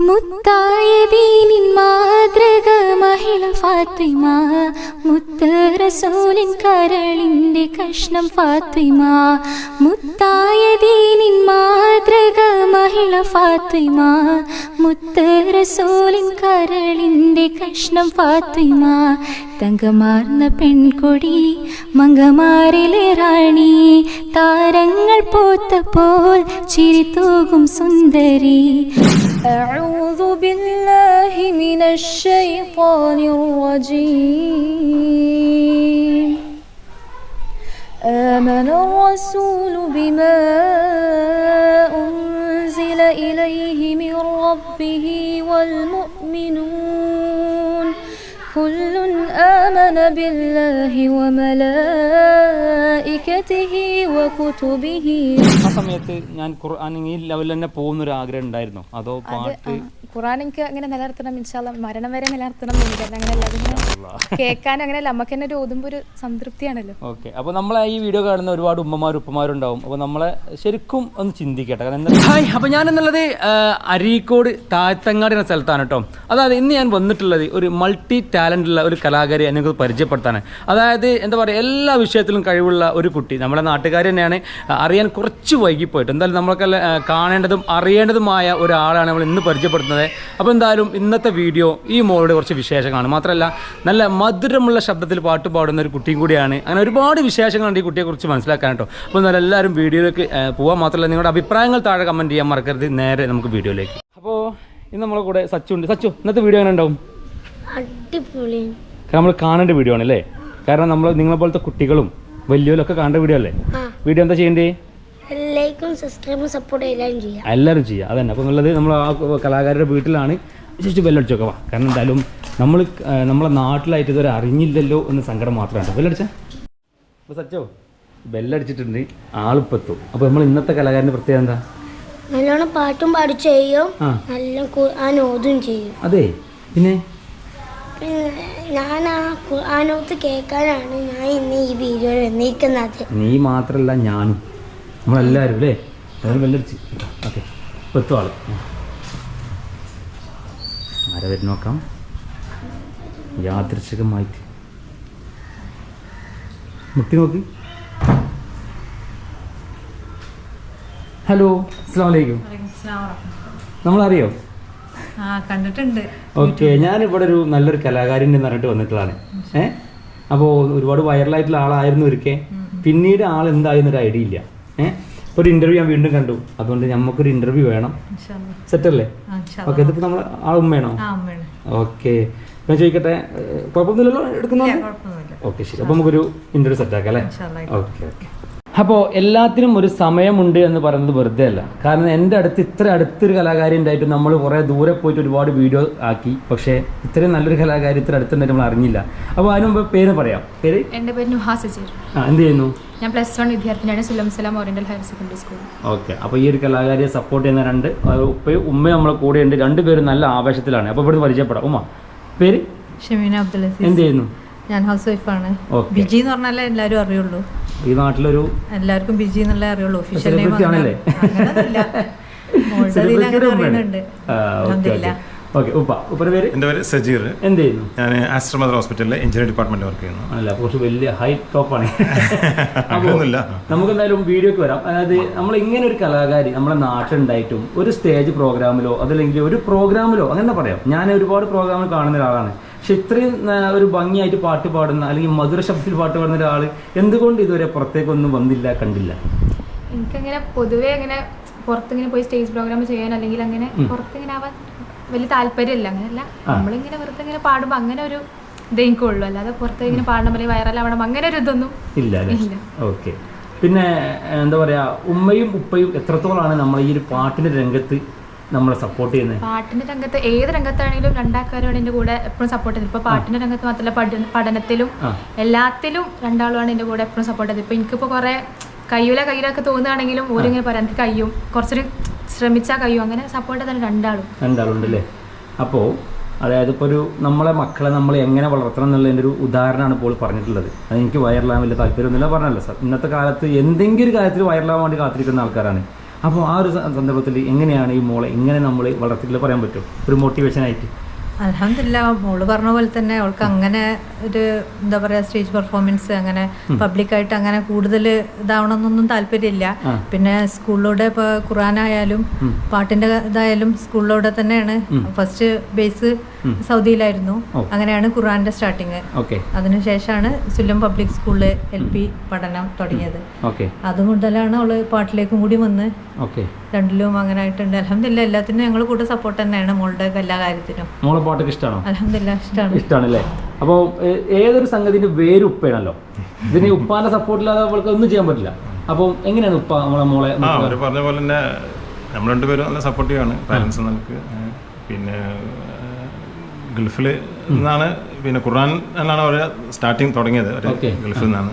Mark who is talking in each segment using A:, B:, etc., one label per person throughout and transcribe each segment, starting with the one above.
A: മുത്തായ ദീനിൻ മഹിള ഫാത്തിമ മുത്ത് റസൂലിൻ കരളിൻ്റെ കഷ്ണം ഫാത്തിമ മുത്തായ ദീനിൻ മാതൃക മഹിള ഫാത്തിമ മുത്ത് റസൂലിൻ കരളിൻ്റെ കഷ്ണം ഫാത്തിമ തങ്കമാർന്ന പെൺകൊടി മങ്കമാരിലെ റാണി താരങ്ങൾ പോത്തപ്പോൾ ചിരിത്തൂകും സുന്ദരി أعوذ بالله من الشيطان الرجيم. آمن الرسول بما أنزل إليه من ربه والمؤمنون. كل آمن بالله وملائكته وكتبه
B: ആ സമയത്ത് ഞാൻ ഖുർആൻ ഈ ലെവലിൽ തന്നെ പോകുന്ന ഒരു ആഗ്രഹം ഉണ്ടായിരുന്നു അതോ പാട്ട്
C: ഖുറാൻ എനിക്ക് അങ്ങനെ നിലനിർത്തണം ഇൻഷാല്ല മരണം വരെ നിലനിർത്തണം എന്നുണ്ട് അങ്ങനെയല്ല അതിങ്ങനെ കേൾക്കാൻ അങ്ങനെയല്ല നമുക്ക് തന്നെ ഒരു ഓതുമ്പോൾ ഒരു സംതൃപ്തിയാണല്ലോ
B: ഓക്കെ അപ്പോൾ നമ്മളെ ഈ വീഡിയോ കാണുന്ന ഒരുപാട് ഉമ്മമാരും ഉപ്പമാരും ഉണ്ടാവും അപ്പോൾ നമ്മളെ ശരിക്കും ഒന്ന് ചിന്തിക്കട്ടെ കാരണം എന്താ ഹായ് അപ്പോൾ ഞാൻ എന്നുള്ളത് ആ, അരീക്കോട് താഴ്ത്തങ്ങാടി എന്ന സ്ഥലത്താണ് കേട്ടോ അതായത് ഇന്ന് ഞാൻ വന്നിട്ടുള്ളത് ഒരു മൾട്ടി ടാലൻ്റ് ഉള്ള ഒരു കലാകാരിയെ നിങ്ങൾക്ക് പരിചയപ്പെടുത്താണ് അതായത് എന്താ പറയുക എല്ലാ വിഷയത്തിലും കഴിവുള്ള ഒരു കുട്ടി. നമ്മുടെ നാട്ടുകാർ തന്നെയാണ് അറിയാൻ കുറച്ച് വൈകിപ്പോയിട്ട്. എന്തായാലും നമ്മളൊക്കെ കാണേണ്ടതും അറിയേണ്ടതുമായ ഒരാളാണ് നമ്മൾ ഇന്ന് പരിചയപ്പെടുത്തുന്നത്. അപ്പോൾ എന്തായാലും ഇന്നത്തെ വീഡിയോ ഈ മോളുടെ കുറച്ച് വിശേഷങ്ങളാണ്. മാത്രമല്ല നല്ല മധുരമുള്ള ശബ്ദത്തിൽ പാട്ട് പാടുന്ന ഒരു കുട്ടിയും കൂടിയാണ്. അങ്ങനെ ഒരുപാട് വിശേഷങ്ങളുണ്ട് ഈ കുട്ടിയെക്കുറിച്ച് മനസ്സിലാക്കാൻ കേട്ടോ. അപ്പോൾ എന്തായാലും എല്ലാവരും വീഡിയോയിലേക്ക് പോകാൻ മാത്രമല്ല നിങ്ങളുടെ അഭിപ്രായങ്ങൾ താഴെ കമന്റ് ചെയ്യാൻ മറക്കരുത്. നേരെ നമുക്ക് വീഡിയോയിലേക്ക്. അപ്പോൾ ഇന്ന് നമ്മളെ കൂടെ സച്ചു ഉണ്ട്. സച്ചു ഇന്നത്തെ വീഡിയോ എങ്ങനെ ഉണ്ടാവും?
D: അടിപൊളി.
B: കാരണം നമ്മൾ കാണേണ്ട വീഡിയോ ആണ് അല്ലേ? കാരണം നമ്മൾ നിങ്ങളെ പോലത്തെ കുട്ടികളും വലിയവരൊക്കെ കാണേണ്ട വീഡിയോ അല്ലേ? വീഡിയോ എന്താ ചെയ്യേണ്ടേ?
D: ലൈക്കും സബ്സ്ക്രൈബും സപ്പോർട്ട് എല്ലാവരും ചെയ്യാം.
B: എല്ലാവരും ചെയ്യുക അതന്നെ. അപ്പോൾ ഉള്ളത് നമ്മൾ ആ കലാകാരുടെ വീട്ടിലാണ്. ജസ്റ്റ് ബെല്ലടിച്ചൊക്കെ വാ കാരണം എന്തായാലും നമ്മൾ നമ്മളെ നാട്ടിലായിട്ട് ഇതുവരെ അറിഞ്ഞില്ലല്ലോ എന്ന സങ്കടം മാത്രമാണ് ബെല്ലടിച്ച അപ്പോൾ സച്ചോ ബെല്ലടിച്ചിട്ടുണ്ട് ആളിപ്പെത്തും. അപ്പോൾ നമ്മൾ ഇന്നത്തെ കലാകാരന്റെ പ്രത്യേകത എന്താ?
D: നല്ലോണം പാട്ടും പാടി ചെയ്യും. നല്ല ഖുർആൻ ഓതും ചെയ്യും.
B: അതെ. പിന്നെ?
D: ഞാൻ ആ ഖുർആൻ ഓത്ത് കേൾക്കാനാണ് ഞാൻ ഇന്ന് ഈ വീഡിയോയിൽ വന്നിരിക്കുന്നത്
B: നീ മാത്രമല്ല ഞാനും. നമ്മളെല്ലാവരും അല്ലേ എല്ലാവരും ബെല്ലടിച്ച് ഓക്കെ. എത്തും ആൾ. ആരെ വരും നോക്കാം? യാദൃശികമായിട്ട് മുട്ടി നോക്ക്. ഹലോ അസ്സാം വലൈക്കും നമ്മളറിയോ?
E: കണ്ടിട്ടുണ്ട്.
B: ഓക്കെ ഞാനിവിടെ ഒരു നല്ലൊരു കലാകാരൻ എന്ന് പറഞ്ഞിട്ട് വന്നിട്ടുള്ളതാണ്. ഏ? അപ്പോൾ ഒരുപാട് വൈറലായിട്ടുള്ള ആളായിരുന്നു ഒരിക്കെ പിന്നീട് ആൾ എന്തായിരുന്നു ഒരു ഐഡിയ ഇല്ല. ഏ? ഒരു ഇന്റർവ്യൂ ഞാൻ വീണ്ടും കണ്ടു. അതുകൊണ്ട് നമുക്കൊരു ഇന്റർവ്യൂ വേണം. സെറ്റ് അല്ലേ. ഓക്കെ ഇതിപ്പോൾ നമ്മൾ ആ ഉമ്മയാണോ. ഓക്കെ. ഞാൻ ചോദിക്കട്ടെ കുഴപ്പമൊന്നുമില്ലല്ലോ എടുക്കുന്ന ഓക്കെ ശരി. അപ്പോൾ നമുക്കൊരു ഇന്റർവ്യൂ സെറ്റ് ആക്കാം അല്ലേ. Okay okay. അപ്പോൾ എല്ലാത്തിനും ഒരു സമയമുണ്ട് എന്ന് പറയുന്നത് വെറുതെ അല്ല. കാരണം എന്റെ അടുത്ത് ഇത്ര അടുത്തൊരു കലാകാരി ഉണ്ടായിട്ട് നമ്മൾ കുറേ ദൂരെ പോയിട്ട് ഒരുപാട് വീഡിയോ ആക്കി. പക്ഷേ ഇത്രയും നല്ലൊരു കലാകാരി ഇത്ര അടുത്തുണ്ടായിട്ട് നമ്മൾ അറിഞ്ഞില്ല. അപ്പോൾ അതിന് മുമ്പ് പേര് പറയാം. പേര്?
C: എന്റെ പേര് നുഹാ സജീർ.
B: ആ എന്ത് ചെയ്യുന്നു?
C: ഞാൻ പ്ലസ് വൺ വിദ്യാർത്ഥിനിയാണ് Sullam Salam oriental higher secondary school.
B: Okay. അപ്പോൾ ഈ ഒരു കലാകാരിയെ സപ്പോർട്ട് ചെയ്യുന്ന രണ്ട് ഉപ്പയും ഉമ്മയും നമ്മളെ കൂടെയുണ്ട്. രണ്ടുപേരും നല്ല ആവേശത്തിലാണ്. അപ്പോൾ ഇവിടുന്ന് പരിചയപ്പെടാം. ഉമ്മ പേര്?
E: ഷമീന അബ്ദുൽ
B: എന്ത് ചെയ്യുന്നു?
E: ഞാൻ ഹൗസ് വൈഫാണ്.
B: ആണ്
E: ബിജി എന്ന് പറഞ്ഞാലേ എല്ലാവരും അറിയുള്ളൂ.
B: ഈ നാട്ടിലൊരു
E: എല്ലാവർക്കും ബിജി എന്നുള്ളേ അറിയുള്ളൂ. ഒഫീഷ്യൽ
B: ഉപ്പയുടെ പേര്?
F: സജീർ.
B: എന്ത് ചെയ്യുന്നു?
F: ഞാൻ ആസ്ട്രമദർ മദർ ഹോസ്പിറ്റലിലെ എഞ്ചിനീയർ ഡിപ്പാർട്ട്മെന്റ് വർക്ക് ചെയ്യുന്നു.
B: അല്ല കുറച്ച് വലിയ ഹൈ ടോപ്പ്
F: ആണ്
B: നമുക്ക് എന്തായാലും വീഡിയോക്ക് വരാം. അതായത് നമ്മൾ ഇങ്ങനെ ഒരു കലാകാരി നമ്മുടെ നാട്ടിലുണ്ടായിട്ടും ഒരു സ്റ്റേജ് പ്രോഗ്രാമിലോ അതല്ലെങ്കിൽ ഒരു പ്രോഗ്രാമിലോ അങ്ങനെ പറയാം? ഞാൻ ഒരുപാട് പ്രോഗ്രാമിൽ കാണുന്ന ഒരാളാണ്. പക്ഷെ ഇത്രയും ഒരു ഭംഗിയായിട്ട് പാട്ട് പാടുന്ന അല്ലെങ്കിൽ മധുര ശബ്ദത്തിൽ പാട്ട് പാടുന്ന ഒരാൾ എന്തുകൊണ്ട് ഇതുവരെ പുറത്തേക്കൊന്നും വന്നില്ല കണ്ടില്ല?
C: എനിക്കങ്ങനെ പൊതുവേ അങ്ങനെ പുറത്തിങ്ങനെ പോയി സ്റ്റേജ് പ്രോഗ്രാം ചെയ്യാൻ അല്ലെങ്കിൽ അങ്ങനെ പുറത്തിങ്ങനെ ആവാൻ വലിയ താല്പര്യമില്ല. അങ്ങനെയല്ല. നമ്മളിങ്ങനെ വെറുതെ ഇങ്ങനെ പാടുമ്പോൾ അങ്ങനെ ഒരു ഇതെനിക്കുള്ളൂ അല്ലാതെ പുറത്ത് ഇങ്ങനെ പാടണം അല്ലെങ്കിൽ വൈറലാവണം അങ്ങനെ ഒരു ഇതൊന്നും
B: ഇല്ല. ഓക്കെ പിന്നെ എന്താ പറയാ ഉമ്മയും ഉപ്പയും എത്രത്തോളാണ് നമ്മൾ ഈ ഒരു പാട്ടിന്റെ രംഗത്ത് നമ്മളെ സപ്പോർട്ട് ചെയ്യുന്നത്
C: പാട്ടിന്റെ രംഗത്ത് ഏത് രംഗത്താണെങ്കിലും രണ്ടാൾക്കാരുമാണ് എന്റെ കൂടെ എപ്പോഴും സപ്പോർട്ട് ചെയ്തത് ഇപ്പൊ പാട്ടിന്റെ രംഗത്ത് മാത്രമല്ല പഠനത്തിലും എല്ലാത്തിലും രണ്ടാളുമാണ് എന്റെ കൂടെ എപ്പോഴും സപ്പോർട്ട് ചെയ്തത് ഇപ്പൊ എനിക്കിപ്പോ കുറെ കയ്യൂല കയ്യിലൊക്കെ തോന്നുകയാണെങ്കിലും ഓരിങ്ങനെ പറയാം എനിക്ക് കയ്യും. കുറച്ചൊരു ശ്രമിച്ചാൽ കഴിയും അങ്ങനെ സപ്പോർട്ട് തന്നെ രണ്ടാളും.
B: രണ്ടാളുണ്ട് അല്ലേ അപ്പോൾ അതായത് ഇപ്പോൾ ഒരു നമ്മളെ മക്കളെ നമ്മൾ എങ്ങനെ വളർത്തണം എന്നുള്ളതിന്റെ ഒരു ഉദാഹരണമാണ് ഇപ്പോൾ പറഞ്ഞിട്ടുള്ളത്. അത് എനിക്ക് വൈറലാകാൻ വലിയ താല്പര്യമൊന്നുമില്ല പറഞ്ഞല്ലോ സാർ. ഇന്നത്തെ കാലത്ത് എന്തെങ്കിലും ഒരു കാര്യത്തിൽ വയറിലാകാൻ വേണ്ടി കാത്തിരിക്കുന്ന ആൾക്കാരാണ്. അപ്പോൾ ആ ഒരു സന്ദർഭത്തിൽ എങ്ങനെയാണ് ഈ മോളെ എങ്ങനെ നമ്മൾ വളർത്തിയിട്ടുള്ള പറയാൻ പറ്റും? ഒരു മോട്ടിവേഷൻ ആയിട്ട്.
E: അലഹമില്ല മോൾ പറഞ്ഞ പോലെ തന്നെ അവൾക്ക് അങ്ങനെ ഒരു എന്താ പറയാ സ്റ്റേജ് പെർഫോമൻസ് അങ്ങനെ പബ്ലിക്കായിട്ട് അങ്ങനെ കൂടുതൽ ഇതാവണമെന്നൊന്നും താല്പര്യമില്ല. പിന്നെ സ്കൂളിലൂടെ ഇപ്പോൾ ഖുറാനായാലും പാട്ടിന്റെ ഇതായാലും സ്കൂളിലൂടെ തന്നെയാണ്. ഫസ്റ്റ് ബേസ് സൗദിയിലായിരുന്നു. അങ്ങനെയാണ് ഖുറാന്റെ സ്റ്റാർട്ടിങ്.
B: ഓക്കെ.
E: അതിനുശേഷമാണ് സുല്ലം പബ്ലിക് സ്കൂളിൽ എൽ പി പഠനം തുടങ്ങിയത്.
B: അതുമുതലാണ്
E: അത് മുതലാണ് അവൾ പാട്ടിലേക്കും കൂടി വന്ന്.
B: ഓക്കെ.
E: രണ്ടിലും അങ്ങനെ ആയിട്ടുണ്ട് അലഹമില്ല എല്ലാത്തിനും ഞങ്ങൾ കൂടെ സപ്പോർട്ട് തന്നെയാണ് മോളുടെ എല്ലാ കാര്യത്തിനും.
B: മോളെ പാട്ടൊക്കെ ഇഷ്ടമാണോ
E: അലഹമില്ല ഇഷ്ടമാണ്
B: ഇഷ്ടമാണല്ലേ അപ്പോൾ ഏതൊരു സംഗതിന്റെ വേര് ഉപ്പയാണല്ലോ ഇതിന് ഉപ്പാന്റെ സപ്പോർട്ടില്ലാതെ അവൾക്ക് ഒന്നും ചെയ്യാൻ പറ്റില്ല. അപ്പം എങ്ങനെയാണ് ഉപ്പ നമ്മളെ മോളെ
F: പറഞ്ഞ പോലെ തന്നെ നമ്മൾ രണ്ടുപേരും നല്ല സപ്പോർട്ടീവാണ് പാരൻസ് നമുക്ക്. പിന്നെ ഗൾഫിൽ നിന്നാണ്. പിന്നെ ഖുർആൻ എന്നാണ് അവർ സ്റ്റാർട്ടിങ് തുടങ്ങിയത്. അവർ. ഗൾഫിൽ നിന്നാണ്.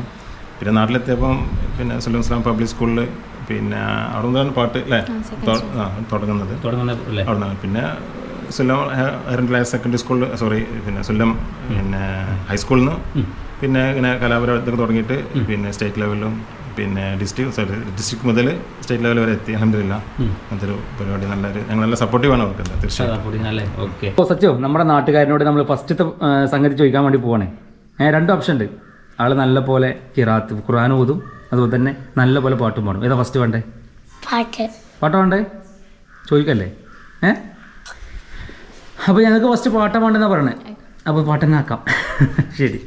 F: പിന്നെ നാട്ടിലെത്തിയപ്പം പിന്നെ സുലൈം ഇസ്ലാം പബ്ലിക് സ്കൂളിൽ പിന്നെ അവിടെ നിന്നാണ് പാട്ട് അല്ലേ ആ, തുടങ്ങുന്നത്. അവിടെ നിന്നാണ് പിന്നെ സുല്ലം ഹയർ ക്ലാസ് സെക്കൻഡറി സ്കൂളിൽ സോറി പിന്നെ സുല്ലം പിന്നെ ഹൈസ്കൂളിൽ നിന്ന് പിന്നെ ഇങ്ങനെ കലാപരത്തൊക്കെ തുടങ്ങിയിട്ട് പിന്നെ സ്റ്റേറ്റ് ലെവലിലും പിന്നെ ഡിസ്ട്രിക്ട് സോറി ഡിസ്ട്രിക്ട് മുതൽ സ്റ്റേറ്റ് ലെവൽ വരെ എത്തി. അലഹമില്ല അതൊരു പരിപാടി നല്ലൊരു ഞങ്ങൾ നല്ല സപ്പോർട്ടീവ് ആണ് അവർക്ക് തീർച്ചയായും.
B: അല്ലേ? ഓക്കെ അപ്പോൾ സച്ചോ നമ്മുടെ നാട്ടുകാരനോട് നമ്മൾ ഫസ്റ്റ് സംഗതി ചോദിക്കാൻ വേണ്ടി പോവാണ്. ഏ രണ്ട് ഓപ്ഷൻ ഉണ്ട്. ആൾ നല്ല പോലെ കിറാത്ത് ഖുർആൻ ഓതും അതുപോലെ തന്നെ നല്ല പോലെ പാട്ടും പാടും. ഏതാ ഫസ്റ്റ് വേണ്ടേ?
D: പാട്ട്.
B: പാട്ടാ വേണ്ടേ? ചോദിക്കല്ലേ? ഏ? അപ്പോൾ ഞങ്ങൾക്ക് ഫസ്റ്റ് പാട്ടാ വേണ്ടെന്നാ പറയണേ. അപ്പോൾ പാട്ടെന്നെ ആക്കാം. ശരി.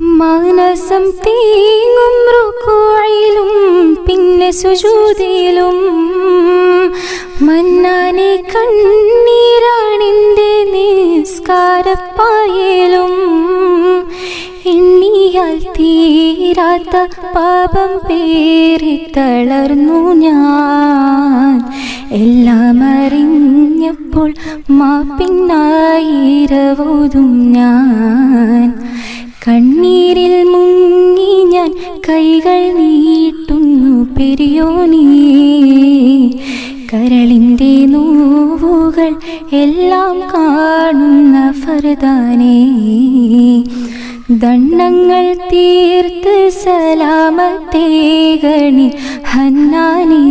A: മനസം തീങ്ങും റുക്കുയിലും പിന്നെ സുജൂതിയിലും. മന്നാനെ കണ്ണീരാണിന്റെ നിസ്കാരപ്പായലും. എണ്ണിയാൽ തീരാത്ത പാപം പേറി തളർന്നു ഞാൻ. എല്ലാം അറിഞ്ഞപ്പോൾ മാപ്പിന്നായിരവതും ഞാൻ. കണ്ണീരിൽ മുങ്ങി ഞാൻ കൈകൾ നീട്ടുന്നു പെരിയോനീ. കരളിന്റെ നോവുകൾ എല്ലാം കാണുന്ന ഫർദാനേ. ദണ്ണങ്ങൾ തീർത്ത് സലാമത്തേകണി ഹന്നാനേ.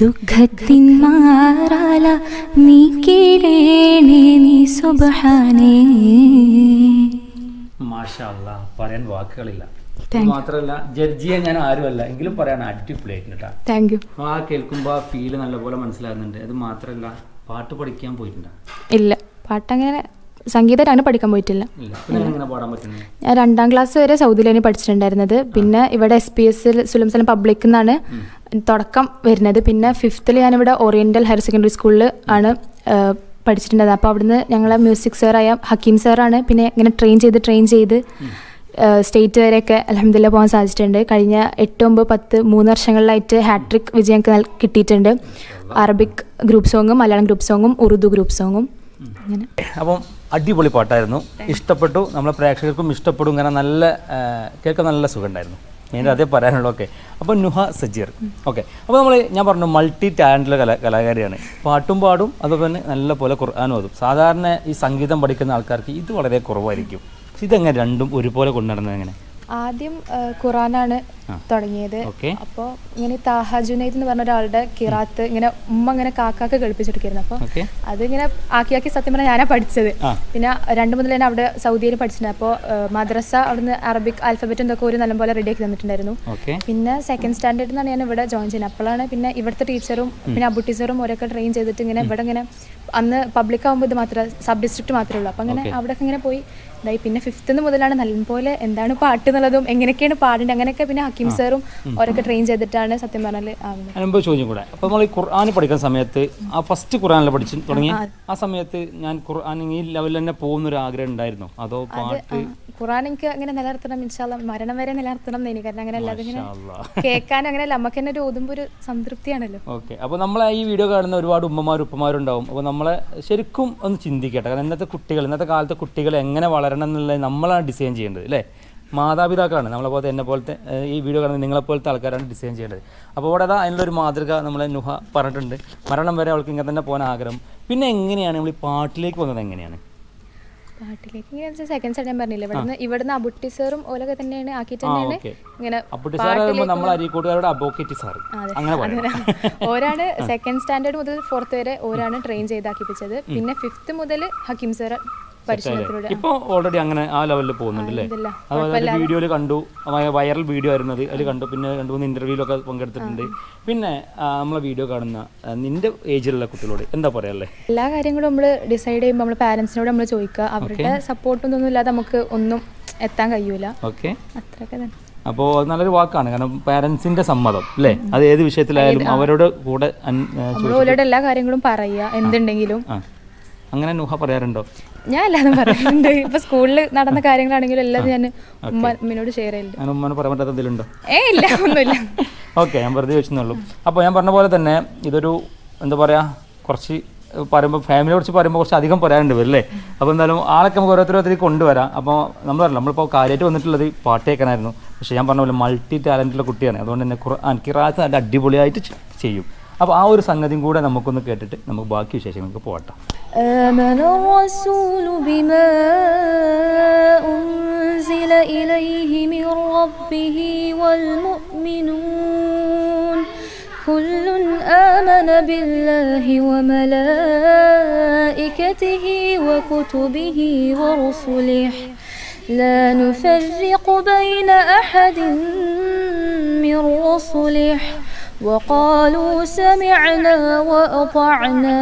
A: ദുഃഖത്തിൻ മാറാല നീ നീക്കിടേണേ നീ സുബഹാനേ.
B: മാഷാ അല്ലാ പറയാൻ വാക്കുകളില്ല. ഇത് മാത്രമല്ല ജഡ്ജ് ഞാൻ ആരുമല്ല എങ്കിലും പറയാൻ അടിപൊളി കേട്ടോ
C: താങ്ക് യു
B: ആ കേൾക്കുമ്പോൾ ആ ഫീൽ നല്ലപോലെ മനസ്സിലാകുന്നുണ്ട്. അത് മാത്രല്ല പാട്ട് പഠിക്കാൻ പോയിട്ടുണ്ടോ.
C: ഇല്ല പാട്ടങ്ങനെ സംഗീതമാണ് പഠിക്കാൻ പോയിട്ടില്ല. ഞാൻ രണ്ടാം ക്ലാസ് വരെ സൗദിയിലാണ് പഠിച്ചിട്ടുണ്ടായിരുന്നത്. പിന്നെ ഇവിടെ എസ് പി എസ് സുലം സലം പബ്ലിക് നിന്നാണ് തുടക്കം വരുന്നത്. പിന്നെ ഫിഫ്ത്തിൽ ഞാനിവിടെ ഓറിയന്റൽ ഹയർ സെക്കൻഡറി സ്കൂളിൽ ആണ് ആ, പഠിച്ചിട്ടുണ്ടായത് അപ്പോൾ അവിടുന്ന് ഞങ്ങളെ മ്യൂസിക് സാറായ ഹക്കീം സാറാണ് പിന്നെ ഇങ്ങനെ ട്രെയിൻ ചെയ്ത് ട്രെയിൻ ചെയ്ത് സ്റ്റേറ്റ് വരെയൊക്കെ അലഹമ്മദില്ല പോകാൻ സാധിച്ചിട്ടുണ്ട്. കഴിഞ്ഞ എട്ട് ഒമ്പത് പത്ത് മൂന്ന് വർഷങ്ങളിലായിട്ട് ഹാട്രിക് വിജയം കിട്ടിയിട്ടുണ്ട്. അറബിക് ഗ്രൂപ്പ് സോങ്ങും മലയാളം ഗ്രൂപ്പ് സോങ്ങും ഉറുദു ഗ്രൂപ്പ് സോങ്ങും അങ്ങനെ.
B: അപ്പം അടിപൊളി പാട്ടായിരുന്നു. ഇഷ്ടപ്പെട്ടു. നമ്മളെ പ്രേക്ഷകർക്കും ഇഷ്ടപ്പെടും. ഇങ്ങനെ നല്ല കേൾക്കാൻ നല്ല സുഖമുണ്ടായിരുന്നു. ഞാൻ അതേ പറയാനുള്ളൂ. ഓക്കെ അപ്പോൾ നുഹ സജീർ. ഓക്കെ അപ്പോൾ നമ്മൾ ഞാൻ പറഞ്ഞു മൾട്ടി ടാലന്റുള്ള കല കലാകാരിയാണ്. പാട്ടും പാടും അതുപോലെ തന്നെ നല്ല പോലെ ഖുർആാനും അതും. സാധാരണ ഈ സംഗീതം പഠിക്കുന്ന ആൾക്കാർക്ക് ഇത് വളരെ കുറവായിരിക്കും. ഇതെങ്ങനെ രണ്ടും ഒരുപോലെ കൊണ്ടുനടന്നത് എങ്ങനെ?
C: ആദ്യം ഖുറാനാണ് തുടങ്ങിയത്.
B: അപ്പോ
C: അപ്പോൾ ഇങ്ങനെ താഹ ജുനൈദ് എന്ന് പറഞ്ഞ ഒരാളുടെ കിറാത്ത് ഇങ്ങനെ ഉമ്മ ഇങ്ങനെ കാക്കാക്ക് കളിപ്പിച്ചെടുക്കായിരുന്നു അപ്പോൾ
B: അത്
C: അതിങ്ങനെ ആക്കി ആക്കി സത്യം പറഞ്ഞാൽ ഞാനാ പഠിച്ചത്. പിന്നെ രണ്ട് മുതൽ തന്നെ അവിടെ സൗദിയിൽ പഠിച്ചിട്ടുണ്ട്. അപ്പോ മദ്രസ അവിടുന്ന് അറബിക് ആൽഫബറ്റ് ഇതൊക്കെ ഒരു നല്ല നല്ലപോലെ റെഡിയാക്കി തന്നിട്ടുണ്ടായിരുന്നു. പിന്നെ സെക്കൻഡ് സ്റ്റാൻഡേർഡിൽ നിന്നാണ് ഞാൻ ഇവിടെ ജോയിൻ ചെയ്യുന്നത്. അപ്പോഴാണ് പിന്നെ ഇവിടുത്തെ ടീച്ചറും പിന്നെ അബു ടീച്ചറും ഓരോക്കെ ട്രെയിൻ ചെയ്തിട്ട് ഇങ്ങനെ ഇവിടെ ഇങ്ങനെ അന്ന് പബ്ലിക് ആകുമ്പോൾ ഇത് മാത്രമേ സബ് ഡിസ്ട്രിക്ട് മാത്രമേ ഉള്ളൂ. അപ്പോൾ അങ്ങനെ അവിടെയൊക്കെ ഇങ്ങനെ പോയി. ഇതായി പിന്നെ ഫിഫ്ത്ത് മുതലാണ് നല്ലപോലെ എന്താണ് പാട്ട് എന്നുള്ളതും എങ്ങനെയൊക്കെയാണ് പാടേണ്ടത്? അങ്ങനെയൊക്കെ പിന്നെ ഹക്കീം സാറും ഓരോക്കെ ട്രെയിൻ ചെയ്തിട്ടാണ് സത്യം പറഞ്ഞാൽ ആകുന്നത്
B: അനുഭവ ചോദ്യം കൂടെ. അപ്പോൾ നമ്മൾ ഈ ഖുർആൻ പഠിക്കുന്ന സമയത്ത് ആ ഫസ്റ്റ് ഖുർആനിൽ പഠിച്ചു തുടങ്ങി? ആ സമയത്ത് ഞാൻ ഖുർആൻ ഈ ലെവലിൽ തന്നെ പോകുന്ന ഒരു ആഗ്രഹം ഉണ്ടായിരുന്നു. അതോ പാട്ട്?
C: ഖുറാൻ എനിക്ക് അങ്ങനെ നിലനിർത്തണം ഇൻഷാല്ല മരണം വരെ നിലനിർത്തണം എന്ന് എനിക്ക് കാരണം അങ്ങനെ അല്ലാതെ ഇങ്ങനെ കേൾക്കാൻ അങ്ങനെ നമുക്ക് തന്നെ ഒരു ഓതുമ്പോൾ ഒരു സംതൃപ്തിയാണല്ലോ.
B: ഓക്കെ. അപ്പോൾ നമ്മളെ ഈ വീഡിയോ കാണുന്ന ഒരുപാട് ഉമ്മമാരും ഉപ്പമാരും ഉണ്ടാവും. അപ്പോൾ നമ്മളെ ശരിക്കും ഒന്ന് ചിന്തിക്കട്ടെ. കാരണം ഇന്നത്തെ കുട്ടികൾ ഇന്നത്തെ കാലത്തെ കുട്ടികൾ എങ്ങനെ വളരണം എന്നുള്ളത് നമ്മളാണ് ഡിസൈൻ ചെയ്യേണ്ടത് അല്ലേ? മാതാപിതാക്കളാണ് നമ്മളെ പോലത്തെ എന്നെ പോലത്തെ ഈ വീഡിയോ കാണുന്ന നിങ്ങളെ പോലത്തെ ആൾക്കാരാണ് ഡിസൈൻ ചെയ്യേണ്ടത്. അപ്പോൾ അവിടെ അതാ അതിനുള്ളൊരു മാതൃക നമ്മളെ നുഹ പറഞ്ഞിട്ടുണ്ട്. മരണം വരെ അവൾക്ക് ഇങ്ങനെ തന്നെ പോകാൻ ആഗ്രഹം. പിന്നെ എങ്ങനെയാണ് നമ്മൾ ഈ പാട്ടിലേക്ക് വന്നത് എങ്ങനെയാണ്?
C: പാട്ടിലേക്ക് ഇങ്ങനെ സെക്കൻഡ് സൈഡ് ഞാൻ പറഞ്ഞില്ല ഇവിടുന്ന് ഇവിടുന്ന് അബുട്ടി സാറും ഓലൊക്കെ തന്നെയാണ് ആക്കിയിട്ട് തന്നെയാണ് ഇങ്ങനെ ഓരാണ് സെക്കൻഡ് സ്റ്റാൻഡേർഡ് മുതൽ ഫോർത്ത് വരെ ഓരാണ് ട്രെയിൻ ചെയ്താക്കിപ്പിച്ചത് പിന്നെ ഫിഫ്ത്ത് മുതൽ ഹക്കീം സാർ
B: ഇപ്പൊ ഓൾറെഡി അങ്ങനെ ആ ലെവലിൽ പോകുന്നുണ്ട് അല്ലേ അതുപോലെ വീഡിയോയിൽ കണ്ടു. വൈറൽ വീഡിയോ ആയിരുന്നത് അതിൽ കണ്ടു. പിന്നെ രണ്ട് മൂന്ന് ഇന്റർവ്യൂലൊക്കെ പങ്കെടുത്തിട്ടുണ്ട്. പിന്നെ നമ്മളെ വീഡിയോ കാണുന്ന നിന്റെ ഏജിലുള്ള കുട്ടികളോട് എന്താ പറയാല്ലേ?
C: എല്ലാ കാര്യങ്ങളും നമ്മൾ ഡിസൈഡ് ചെയ്യുമ്പോൾ നമ്മൾ പാരന്റ്സിനോട് നമ്മൾ ചോദിക്കുക. അവരുടെ സപ്പോർട്ടൊന്നും ഒന്നും ഇല്ലാതെ നമുക്ക് ഒന്നും എത്താൻ കഴിയൂല.
B: ഓക്കെ.
C: അത്രയൊക്കെ തന്നെ.
B: അപ്പോൾ അത് നല്ലൊരു വാക്കാണ്. കാരണം പാരൻസിന്റെ സമ്മതം അല്ലേ? അത് ഏത് വിഷയത്തിലായാലും അവരോട് കൂടെ
C: എല്ലാ കാര്യങ്ങളും പറയുക. എന്തുണ്ടെങ്കിലും.
B: അങ്ങനെ നുഹ പറയാറുണ്ടോ?
C: ഞാൻ എല്ലാതും പറയുന്നുണ്ട് ഇപ്പൊ സ്കൂളിൽ നടന്ന കാര്യങ്ങളാണെങ്കിലും എല്ലാം ഞാൻ ഉമ്മ ഉമ്മനോട് ഷെയർ ചെയ്യില്ല
B: ഞാൻ ഉമ്മനെ പറയാൻ പറ്റാത്ത എന്തെങ്കിലും
C: ഏ ഇല്ല ഒന്നുമില്ല.
B: ഓക്കെ ഞാൻ വെറുതെ വെച്ചെന്നുള്ളൂ അപ്പോൾ ഞാൻ പറഞ്ഞ പോലെ തന്നെ ഇതൊരു എന്താ പറയാ കുറച്ച് പറയുമ്പോൾ ഫാമിലിയെ കുറിച്ച് പറയുമ്പോൾ കുറച്ച് അധികം പറയാനുണ്ട് വരും അല്ലേ അപ്പോൾ എന്തായാലും ആളൊക്കെ നമുക്ക് ഓരോരുത്തരോരുത്തർ കൊണ്ടുവരാം. അപ്പോൾ നമ്മൾ പറഞ്ഞു നമ്മളിപ്പോൾ കാര്യമായിട്ട് വന്നിട്ടുള്ളത് പാട്ട് കേൾക്കാനായിരുന്നു. പക്ഷേ ഞാൻ പറഞ്ഞ പോലെ മൾട്ടി ടാലന്റുള്ള കുട്ടിയാണ്. അതുകൊണ്ട് തന്നെ ഖുർആൻ കിറാത്ത് നല്ല അടിപൊളിയായിട്ട് ചെയ്യും. അപ്പോൾ ആ ഒരു സംഗതിയും കൂടെ നമുക്കൊന്ന് കേട്ടിട്ട് നമുക്ക് ബാക്കി വിശേഷങ്ങൾക്ക് പോകട്ടെ
A: آمن الرسول بما أنزل إليه من ربه والمؤمنون كل آمن بالله وملائكته وكتبه ورسله لا نفرق بين أحد من رسله وقالوا سمعنا وأطعنا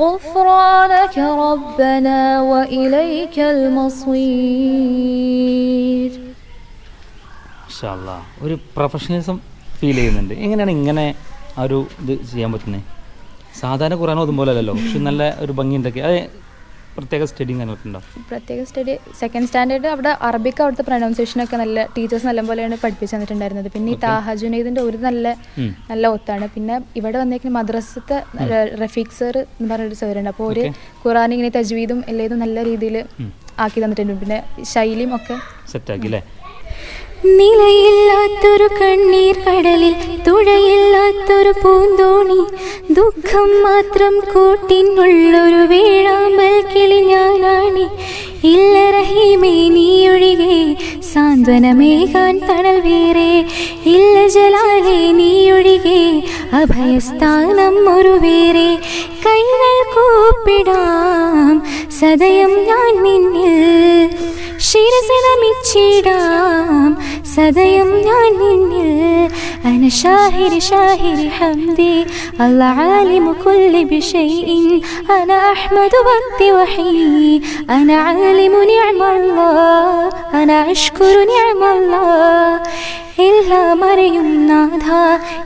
A: غفرانك ربنا وإليك المصير
B: ഇൻഷാല്ല ഒരു പ്രൊഫഷണലിസം ഫീൽ ചെയ്യുന്നുണ്ട് എങ്ങനെയാണ് ഇങ്ങനെ ആ ഒരു ഇത് ചെയ്യാൻ പറ്റുന്നത് സാധാരണ ഖുറാൻ ഓതുമ്പോലല്ലോ പക്ഷെ നല്ല ഒരു ഭംഗി ഉണ്ടൊക്കെ അത് പ്രത്യേക സ്റ്റഡി കാര്യങ്ങളൊക്കെ
C: പ്രത്യേക സ്റ്റഡി സെക്കൻഡ് സ്റ്റാൻഡേർഡ് അവിടെ അറബിക്ക് അവിടുത്തെ പ്രൊനൗൺസിയേഷൻ ഒക്കെ നല്ല ടീച്ചേഴ്സ് നല്ല പോലെയാണ് പഠിപ്പിച്ചു തന്നിട്ടുണ്ടായിരുന്നത്. പിന്നെ ഈ താഹജുനീദിന്റെ ഒരു നല്ല നല്ല ഒത്താണ്. പിന്നെ ഇവിടെ വന്നേക്കുന്ന മദ്രസത്തെ റഫീഖ് സർ എന്ന് പറഞ്ഞൊരു സാറുണ്ട് അപ്പോൾ ഒരു ഖുറാൻ ഇങ്ങനെ തജ്വീദും എല്ലാം നല്ല രീതിയിൽ ആക്കി തന്നിട്ടുണ്ട്. പിന്നെ ശൈലിയും ഒക്കെ
B: സെറ്റാക്കി അല്ലേ?
A: നിലയില്ലാത്തൊരു കണ്ണീർ കടലിൽ തുഴയില്ലാത്തൊരു പൂന്തോണി. ദുഃഖം മാത്രം കൂട്ടിനുള്ളൊരു വേഴാമ്പൽ കിളി ഞാനാണി. ഇല്ല റഹീമേ നീയൊഴികെ സാന്ത്വനമേകാൻ തണൽ വേറെ ഇല്ല ജലാലേ നീയൊഴികെ അഭയസ്ഥാനം ഒരു വേറെ കൈകൾ കൂപ്പിടാം സദയം ഞാൻ നിന്നിൽ ശിരസിനമിച്ചിടാം സദയം ഞാൻ നിന്നിൽ أنا شاهر شاهر حمدي الله عالم كل بشيء أنا أحمد وقت وحي أنا عالم نعم الله أنا أشكر نعم الله എല്ലാം അറിയും നാഥ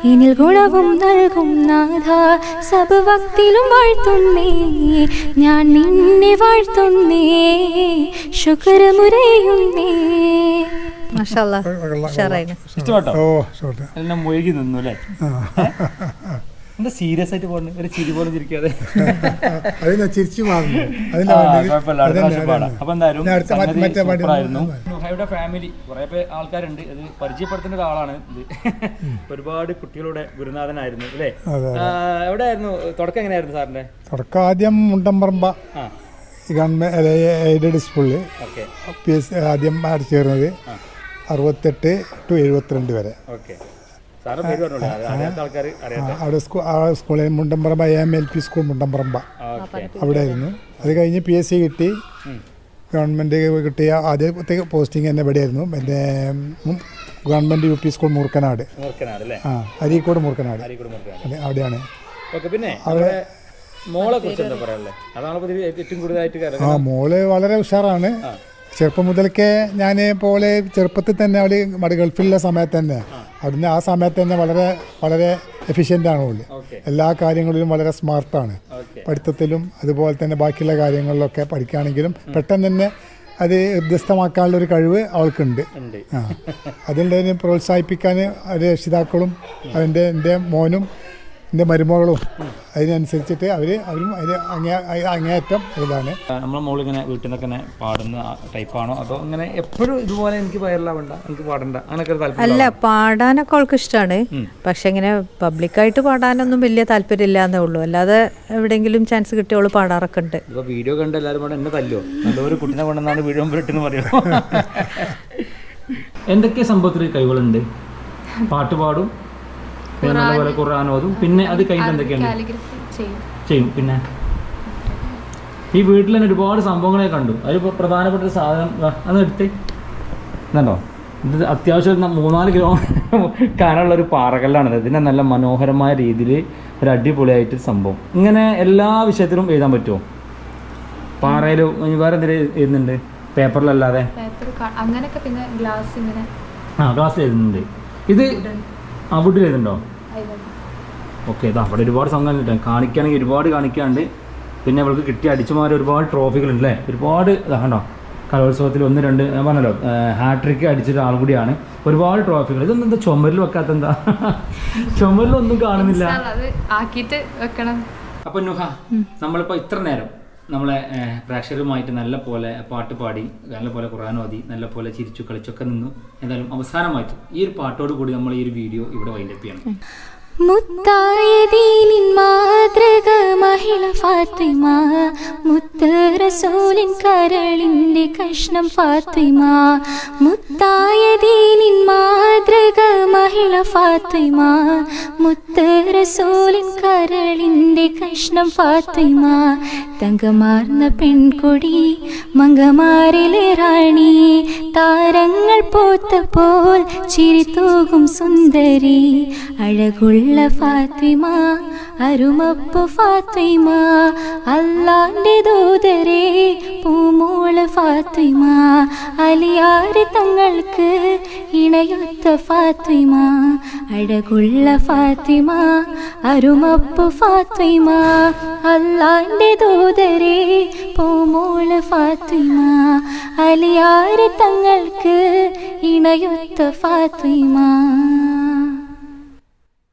A: ഇനിൽ ഗുണവും നൽകും നാഥ സബവക്തിലും വാഴ്ത്തുന്നേ ഞാൻ നിന്നെ വാഴ്ത്തുന്നേ ശുക്രമുരയുന്നേ
E: മഷാല്ല ഉഷാറായിന്
B: ഇഷ്ടപ്പെട്ടോ
G: ഓ ഷോട്ട്
B: എല്ലാം മുഴുകി നിന്നു അല്ലേ എന്താ സീരിയസ് ആയിട്ട് പോകുന്നു ഒരു ചിരി പോലും ചിരിക്കാതെ.
G: അതിനെ ചിരിച്ചു മാറുന്നു.
B: നുഹയുടെ ഫാമിലി കുറെ ആൾക്കാരുണ്ട്. ഇത് പരിചയപ്പെടുത്തേണ്ട ഒരാളാണ് ഇത്. ഒരുപാട് കുട്ടികളുടെ ഗുരുനാഥനായിരുന്നു അല്ലേ? എവിടെയായിരുന്നു? തുടക്കം എങ്ങനെയായിരുന്നു സാറിന്റെ?
G: തുടക്കം ആദ്യം മുണ്ടമ്പറമ്പ
B: ആ.
G: ഗവൺമെന്റ് എയ്ഡഡ് സ്കൂളിൽ
B: ഓക്കെ.
G: പി എസ് ആദ്യം ചേർന്നത് അറുപത്തെട്ട് ടു എഴുപത്തിരണ്ട് വരെ.
B: ഓക്കെ.
G: അവിടെ സ്കൂൾ ആ സ്കൂളിൽ Mundamparamba M L P school
B: Mundamparamba.
G: അവിടെ ആയിരുന്നു. അത് കഴിഞ്ഞ് പി എസ് സി കിട്ടി. ഗവൺമെന്റ് കിട്ടിയ ആദ്യത്തെ പോസ്റ്റിംഗ് തന്നെ ഇവിടെയായിരുന്നു. പിന്നെ ഉം, government U P
B: school Moorkanad.
G: ആ അരീക്കോട് മൂർക്കനാട്. അതെ, അവിടെയാണ്.
B: അവിടെ
G: ആ മോൾ വളരെ ഉഷാറാണ്. ചെറുപ്പം മുതൽക്കേ ഞാൻ പോലെ ചെറുപ്പത്തിൽ തന്നെ അവിടെ മടി ഗൾഫിലുള്ള സമയത്ത് തന്നെ അവിടുന്ന് ആ സമയത്ത് തന്നെ വളരെ വളരെ എഫിഷ്യന്റ്
B: പുള്ളി.
G: എല്ലാ കാര്യങ്ങളിലും വളരെ സ്മാർട്ടാണ് പഠിത്തത്തിലും അതുപോലെ തന്നെ ബാക്കിയുള്ള കാര്യങ്ങളിലൊക്കെ പഠിക്കുകയാണെങ്കിലും പെട്ടെന്ന് തന്നെ അത് വ്യത്യസ്തമാക്കാനുള്ള ഒരു കഴിവ് അവൾക്കുണ്ട്. ആ. അതിന്റെ പ്രോത്സാഹിപ്പിക്കാൻ രക്ഷിതാക്കളും അവന്റെ എന്റെ മോനും എന്റെ മരുമകളും അതിനനുസരിച്ചിട്ട് അവർ അവരും അതിന് അങ്ങേ അങ്ങേയറ്റം ഇതാണ്
B: നമ്മളെ മോളിങ്ങനെ വീട്ടിൽ നിന്നൊക്കെ ഇങ്ങനെ പാടുന്ന ടൈപ്പാണോ? അതോ അങ്ങനെ എപ്പോഴും ഇതുപോലെ എനിക്ക് വൈറലാവണ്ട എനിക്ക് പാടണ്ട അങ്ങനെയൊക്കെ ഒരു താല്പര്യം
E: അല്ല പാടാനൊക്കെ അവൾക്ക് ഇഷ്ടമാണ് പക്ഷെ ഇങ്ങനെ പബ്ലിക്കായിട്ട് പാടാനൊന്നും വലിയ താല്പര്യം ഇല്ലാന്നേ ഉള്ളൂ. അല്ലാതെ എവിടെയെങ്കിലും ചാൻസ് കിട്ടിയ അവൾ പാടാറൊക്കെ ഉണ്ട്.
B: ഇപ്പൊ വീഡിയോ കണ്ട് എല്ലാവരും പാടും എന്നെ തല്ലോ നല്ലൊരു കുട്ടിനെ കൊണ്ടെന്നാണ് വീഡിയോ ഇട്ടെന്ന് പറയുമോ എന്തൊക്കെ സംഭവത്തിൽ കഴിവുകളുണ്ട് പാട്ട് പാടും പിന്നെ നല്ലപോലെ ഖുർആൻ ഓതും. പിന്നെ അത് കഴിഞ്ഞിട്ട്
C: എന്തൊക്കെയാണ്? ചെയ്യും.
B: പിന്നെ? ഈ വീട്ടിൽ തന്നെ ഒരുപാട് സംഭവങ്ങളെ കണ്ടു. അതിൽ പ്രധാനപ്പെട്ട ഒരു സാധനം അത് എടുത്തേ. എന്നോ ഇത് അത്യാവശ്യം മൂന്നാൽ കിലോ കനമുള്ള ഒരു പാറകല്ലാണിത്. ഇതിനെ നല്ല മനോഹരമായ രീതിയിൽ ഒരു അടിപൊളിയായിട്ട് സംഭവം. ഇങ്ങനെ എല്ലാ വിഷയത്തിലും എഴുതാൻ പറ്റുമോ? പാറയിൽ വേറെ എന്തെങ്കിലും എഴുതുന്നുണ്ട്? പേപ്പറിലല്ലാതെ?
C: അങ്ങനെയൊക്കെ പിന്നെ ഗ്ലാസ് ഇങ്ങനെ
B: ആ ഗ്ലാസ് എഴുതുന്നുണ്ട്. ഇത് ആ എഴുതുന്നുണ്ടോ
C: അതിലുണ്ട്.
B: ഓക്കെ ഇതാ അവിടെ ഒരുപാട് സംഘം കിട്ടും കാണിക്കുകയാണെങ്കിൽ ഒരുപാട് കാണിക്കാണ്ട് പിന്നെ അവൾക്ക് കിട്ടിയ അടിച്ചുമാരി ഒരുപാട് ട്രോഫികളുണ്ട് അല്ലേ ഒരുപാട് ഇതാണ്ടോ കലോത്സവത്തിൽ ഒന്ന് രണ്ട് ഞാൻ പറഞ്ഞല്ലോ ഹാട്രിക്ക് അടിച്ചിട്ട് ആൾ കൂടിയാണ്. ഒരുപാട് ട്രോഫികൾ. ഇതൊന്നും എന്താ ചുമരിൽ വെക്കാത്ത എന്താ? ചുമരിലൊന്നും കാണുന്നില്ല.
C: ആക്കിയിട്ട് വെക്കണം.
B: അപ്പൊ നുഹ നമ്മളിപ്പോ ഇത്ര നേരം നമ്മളെ പ്രേക്ഷകരുമായിട്ട് നല്ല പോലെ പാട്ട് പാടി നല്ല പോലെ ഖുർആൻ ഓതി നല്ല പോലെ ചിരിച്ചു കളിച്ചൊക്കെ നിന്നു. എന്തായാലും അവസാനമായിട്ട് ഈ ഒരു പാട്ടോട് കൂടി നമ്മൾ ഈ ഒരു വീഡിയോ ഇവിടെ വൈൻഡപ്പ് ചെയ്യണം.
A: മുത്തായ ദീനിൻ മാതൃക മഹിള ഫാത്തിമ. മുത്ത് റസൂലിൻ കരളിന്റെ കഷ്ണം ഫാത്തിമ. മുത്തായതീനിൻ മാതൃക മഹിള ഫാത്തിമ. മുത്ത് റസൂലിൻ കരളിന്റെ കഷ്ണം ഫാത്തിമ തങ്കമാർന്ന പെൺകൊടി മങ്കമാരിലെ റാണി താരങ്ങൾ പോത്തപ്പോൾ ചിരിത്തൂകും സുന്ദരി അഴകുള്ള ഫാത്തിമ അരുമപ്പു ഫാത്തിമ അല്ലാന്റെ ദൂതരെ പൂമോൾ ഫാത്തിമ അലിയാറ് തങ്ങൾക്ക് ഇണയൊത്ത ഫാത്തിമ അഴകുള്ള ഫാത്തിമ അരുമപ്പു ഫാത്തിമ അല്ലാന്റെ ദൂതരെ പൂമോൾ ഫാത്തിമ അലിയാറ് തങ്ങൾക്ക് ഇണയൊത്ത ഫാത്തിമ.